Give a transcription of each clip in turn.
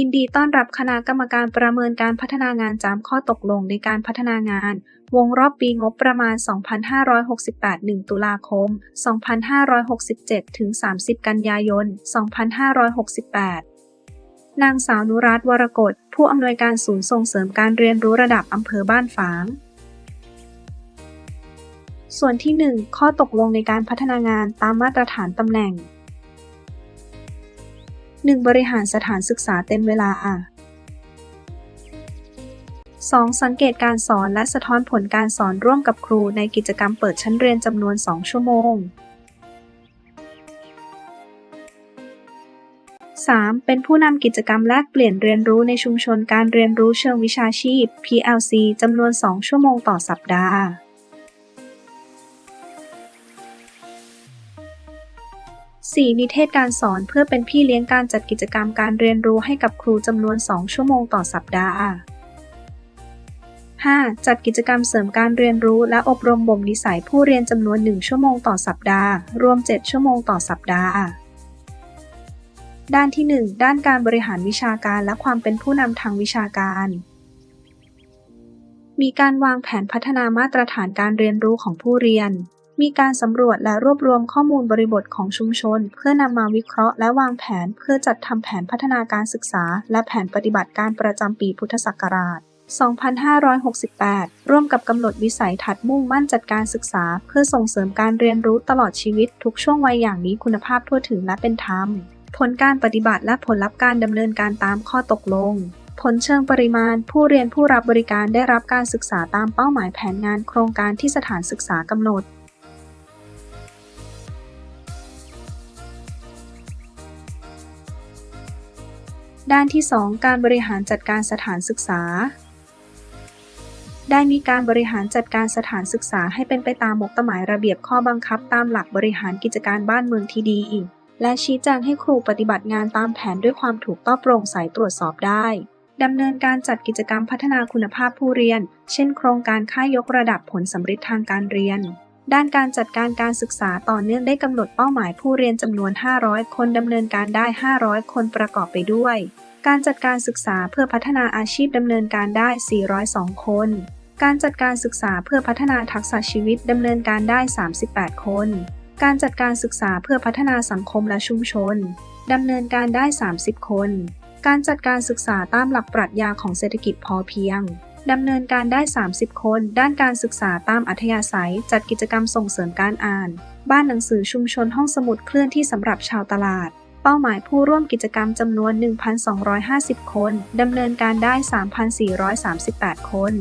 ยินดีต้อนรับคณะกรรมการประเมินการพัฒนางานจามข้อตกลงในการพัฒนางาน วงรอบปีงบประมาณ 2568 1 ตุลาคม 2567 ถึง 30 กันยายน 2568 นางสาวนุรัตน์วรกฎผู้อำนวยการศูนย์ส่งเสริมการเรียนรู้ระดับอำเภอบ้านฝาง ส่วนที่ 1 ข้อตกลงในการพัฒนางานตามมาตรฐานตำแหน่ง 1. บริหารสถานศึกษาเต็มเวลา 2. สังเกตการสอนและสะท้อนผลการสอนร่วมกับครูในกิจกรรมเปิดชั้นเรียนจำนวน 2 ชั่วโมง 3. เป็นผู้นำกิจกรรมแลกเปลี่ยนเรียนรู้ในชุมชนการเรียนรู้เชิงวิชาชีพ PLC จำนวน 2 ชั่วโมงต่อสัปดาห์ 4. นิเทศการสอนเพื่อเป็นพี่เลี้ยงการจัดกิจกรรมการเรียนรู้ให้กับครูจำนวน 2 ชั่วโมงต่อสัปดาห์ 5. จัดกิจกรรมเสริมการเรียนรู้และอบรมบ่มนิสัยผู้เรียนจำนวน 1 ชั่วโมงต่อสัปดาห์ รวม 7 ชั่วโมงต่อสัปดาห์ ด้านที่ 1 ด้านการบริหารวิชาการและความเป็นผู้นำทางวิชาการ มีการวางแผนพัฒนามาตรฐานการเรียนรู้ของผู้เรียน มีการสำรวจและรวบรวมข้อมูลบริบทของชุมชน เพื่อนำมาวิเคราะห์และวางแผนเพื่อจัดทำแผนพัฒนาการศึกษา และแผนปฏิบัติการประจำปีพุทธศักราช 2568 ร่วมกับกำหนดวิสัยทัศน์มุ่งมั่นจัดการศึกษา เพื่อส่งเสริมการเรียนรู้ตลอดชีวิตทุกช่วงวัยอย่างมีคุณภาพทั่วถึงและเป็นธรรม ผลการปฏิบัติและผลลัพธ์การดำเนินการตามข้อตกลงผลเชิงปริมาณ ผู้เรียนผู้รับบริการได้รับการศึกษาตามเป้าหมายแผนงานโครงการที่สถานศึกษากำหนด ด้านที่ 2 การบริหารจัดการสถานศึกษา ได้มีการบริหารจัดการสถานศึกษาให้เป็นไปตามมกตหมายระเบียบข้อบังคับตามหลักบริหารกิจการบ้านเมืองที่ดีอีก และชี้แจงให้ครูปฏิบัติงานตามแผนด้วยความถูกต้องโปร่งใสตรวจสอบได้ดำเนินการจัดกิจกรรมพัฒนาคุณภาพผู้เรียน เช่น โครงการค่ายยกระดับผลสำเร็จทางการเรียน ด้านการจัดการการศึกษาต่อเนื่องได้กำหนดเป้าหมายผู้เรียนจำนวน 500 คนดำเนินการได้ 500 คนประกอบไปด้วย การจัดการศึกษาเพื่อพัฒนาอาชีพดำเนินการได้ 402 คน การจัดการศึกษาเพื่อพัฒนาทักษะชีวิตดำเนินการได้ 38 คน การจัดการศึกษาเพื่อพัฒนาสังคมและชุมชนดำเนินการได้ 30 คน การจัดการศึกษาตามหลักปรัชญาของเศรษฐกิจพอเพียง ดำเนินการได้ 30 คน ด้านการศึกษาตามอัธยาศัย จัดกิจกรรมส่งเสริมการอ่าน บ้านหนังสือชุมชนห้องสมุดเคลื่อนที่สำหรับชาวตลาด เป้าหมายผู้ร่วมกิจกรรมจำนวน 1,250 คน ดำเนินการได้ 3,438 คน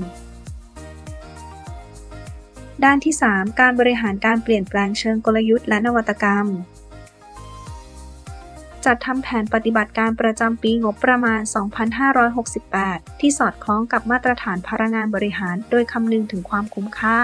ด้านที่ 3 การบริหารการเปลี่ยนแปลงเชิงกลยุทธ์และนวัตกรรม จัดทำแผนปฏิบัติการประจำปีงบประมาณ 2568 ที่สอดคล้องกับมาตรฐานพลังงานบริหาร โดยคำนึงถึงความคุ้มค่า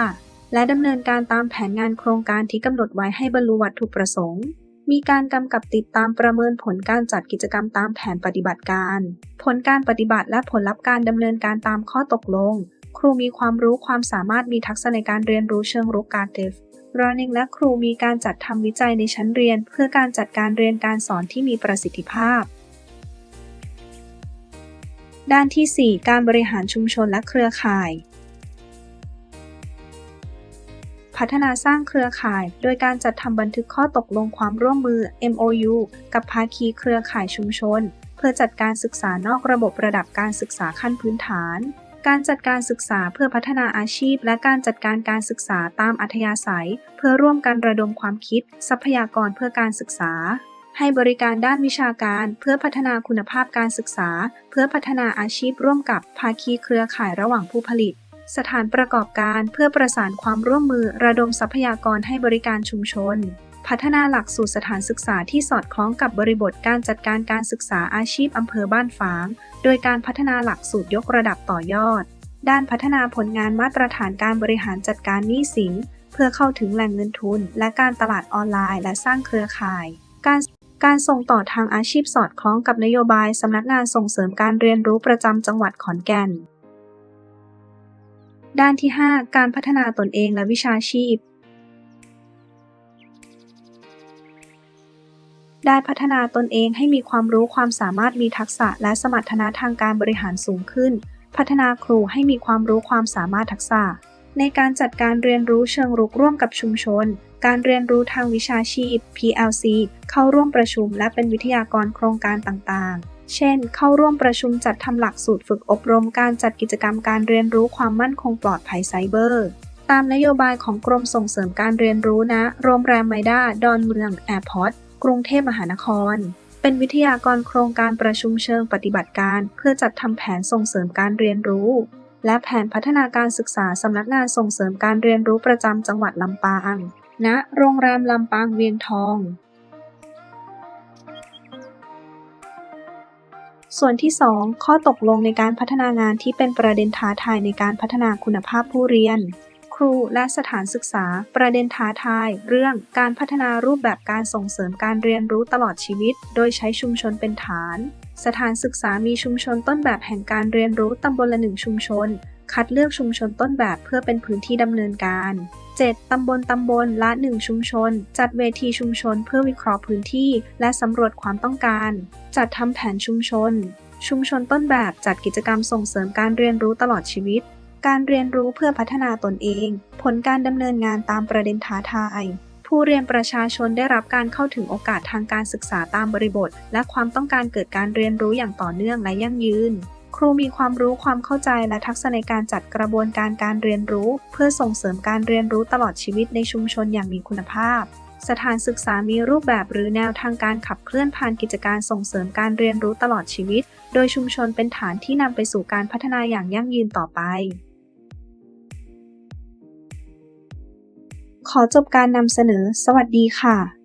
และดำเนินการตามแผนงานโครงการที่กำหนดไว้ให้บรรลุวัตถุประสงค์มีการกำกับติดตามประเมินผลการจัดกิจกรรมตามแผนปฏิบัติการ ผลการปฏิบัติและผลลัพธ์การดำเนินการตามข้อตกลง ครูมีความรู้ความสามารถมีทักษะในการเรียนรู้เชิงรุกการเทฟ Running และครูมีการจัดทำวิจัยในชั้นเรียน เพื่อการจัดการเรียนการสอนที่มีประสิทธิภาพ ด้านที่ 4 การบริหารชุมชนและเครือข่าย พัฒนาสร้างเครือข่าย โดยการจัดทำบันทึกข้อตกลงความร่วมมือ MOU กับภาคีเครือข่ายชุมชน เพื่อจัดการศึกษานอกระบบระดับการศึกษาขั้นพื้นฐาน การจัดการศึกษาเพื่อพัฒนาอาชีพ และการจัดการการศึกษาตามอัธยาศัย เพื่อร่วมกันระดมความคิด ทรัพยากรเพื่อการศึกษา ให้บริการด้านวิชาการเพื่อพัฒนาคุณภาพการศึกษา เพื่อพัฒนาอาชีพร่วมกับภาคีเครือข่ายระหว่างผู้ผลิต สถานประกอบการเพื่อประสานความร่วมมือระดมทรัพยากรให้บริการชุมชน พัฒนาหลักสูตรสถานศึกษาที่สอดคล้องกับบริบทการจัดการการศึกษาอาชีพอำเภอบ้านฝาง โดยการพัฒนาหลักสูตรยกระดับต่อยอด ด้านพัฒนาผลงานมาตรฐานการบริหารจัดการหนี้สิน เพื่อเข้าถึงแหล่งเงินทุน และการตลาดออนไลน์ และสร้างเครือข่าย การการส่งต่อทางอาชีพสอดคล้องกับนโยบายสำนักงานส่งเสริมการเรียนรู้ประจำจังหวัดขอนแก่น ด้านที่ 5 การพัฒนาตนเองและวิชาชีพ ได้พัฒนาตนเองให้มีความรู้ความสามารถมีทักษะและสมรรถนะทางการบริหารสูงขึ้น พัฒนาครูให้มีความรู้ความสามารถทักษะ ในการจัดการเรียนรู้เชิงรุกร่วมกับชุมชน การเรียนรู้ทางวิชาชีพ PLC เข้าร่วมประชุมและเป็นวิทยากรโครงการต่างๆ เช่น เข้าร่วมประชุมจัดทำหลักสูตรฝึกอบรมการจัดกิจกรรมการเรียนรู้ความมั่นคงปลอดภัยไซเบอร์ตามนโยบายของกรมส่งเสริมการเรียนรู้นะ โรงแรมไมด้า ดอนเมือง แอร์พอร์ต กรุงเทพมหานคร เป็นวิทยากรโครงการประชุมเชิงปฏิบัติการ เพื่อจัดทำแผนส่งเสริมการเรียนรู้ และแผนพัฒนาการศึกษาสำนักงานส่งเสริมการเรียนรู้ประจำจังหวัดลำปาง ณ โรงแรมลำปางเวียงทอง ส่วนที่ 2 ข้อตกลงในการพัฒนางานที่เป็นประเด็นท้าทายในการพัฒนาคุณภาพผู้เรียน รูและสถานศึกษา ประเด็นท้าทาย เรื่องการพัฒนารูปแบบการส่งเสริมการเรียนรู้ตลอดชีวิต โดยใช้ชุมชนเป็นฐาน สถานศึกษามีชุมชนต้นแบบแห่งการเรียนรู้ตำบลละหนึ่งชุมชน คัดเลือกชุมชนต้นแบบเพื่อเป็นพื้นที่ดำเนินการ 7. ตำบลตำบลละ 1 ชุมชน จัดเวทีชุมชนเพื่อวิเคราะห์พื้นที่ และสำรวจความต้องการ จัดทำแผนชุมชน ชุมชนต้นแบบจัดกิจกรรมส่งเสริมการเรียนรู้ตลอดชีวิต การเรียนรู้เพื่อพัฒนาตนเอง ผลการดำเนินงานตามประเด็นท้าทาย ผู้เรียนประชาชนได้รับการเข้าถึงโอกาสทางการศึกษาตามบริบท และความต้องการเกิดการเรียนรู้อย่างต่อเนื่องและยั่งยืน ครูมีความรู้ความเข้าใจและทักษะในการจัดกระบวนการการเรียนรู้ เพื่อส่งเสริมการเรียนรู้ตลอดชีวิตในชุมชนอย่างมีคุณภาพสถานศึกษามีรูปแบบหรือแนวทางการขับเคลื่อนผ่านกิจการส่งเสริมการเรียนรู้ตลอดชีวิต โดยชุมชนเป็นฐานที่นำไปสู่การพัฒนาอย่างยั่งยืนต่อไป ขอจบการนำเสนอ สวัสดีค่ะ